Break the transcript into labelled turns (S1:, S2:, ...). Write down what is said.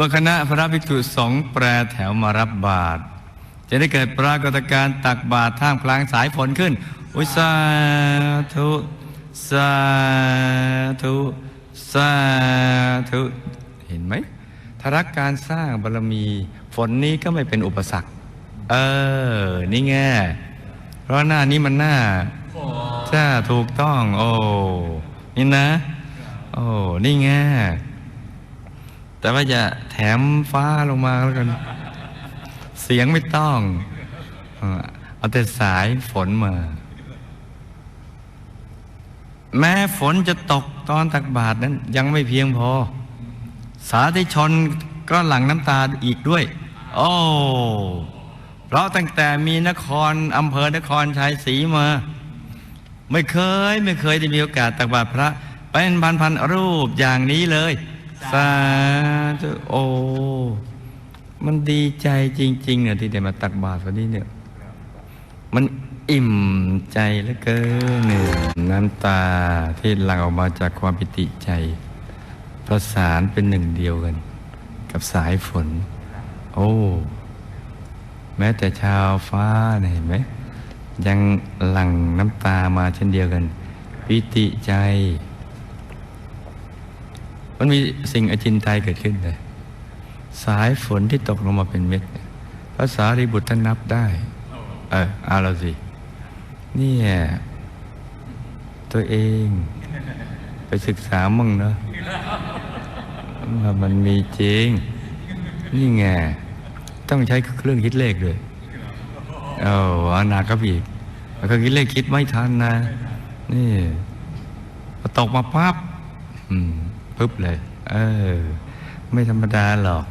S1: มื่อคณะพระภิกษุสงฆ์แปรแถวมารับบาตรจะได้เกิดปรากฏการณ์ตักบาตรท่ามกลางสายฝนขึ้น อุยสาธุสาธุสาธุเห็นไหมถ้ารักการสร้างบารมี ฝนนี้ก็ไม่เป็นอุปสรรค เออ นี่ไงเพราะหน้านี้มันหน้าจ้าถูกต้อง โอ้ นี่นะ โอ้ นี่ไง แต่ว่าจะแถมฟ้าลงมาแล้วกัน เสียงไม่ต้องเอาแต่สายฝนมา แม้ฝนจะตกตอนตักบาทนั้น ยังไม่เพียงพอ สาธุชนก็หลั่งน้ำตาอีกด้วย โอ้เพราะตั้งแต่มีนครอำเภอนครชัยศรีมา ไม่เคยไม่เคยได้มีโอกาสตักบาตรพระ เป็นพันพันรูปอย่างนี้เลย สาธุโอ้มันดีใจจริง ๆ เนี่ยที่ได้มาตักบาตรวันนี้เนี่ย มันอิ่มใจเหลือเกินเนี่ยน้ำตาที่หลั่งออกมาจากความปิติใจ ประสานเป็นหนึ่งเดียวกัน กับสายฝน โอ้ แม้แต่ชาวฟ้าเนี่ยเห็นไหมยังหลั่งน้ำตามาเช่นเดียวกัน ปิติใจ มันมีสิ่งอจินไตยเกิดขึ้นเลย สายฝนที่ตกลงมาเป็นเม็ดภาษาริบุตรท่านนับได้ เออเอาละสิ นี่ตัวเองไปศึกษามั่งเนอะว่ามันมีจริง นี่ไง ต้องใช้เครื่องคิดเลขด้วยเอออนาคตอีกเครื่องคิดเลขคิดไม่ทันนะ นี่ตกมาปั๊บอืม ปุ๊บเลย เออ ไม่ธรรมดาหรอก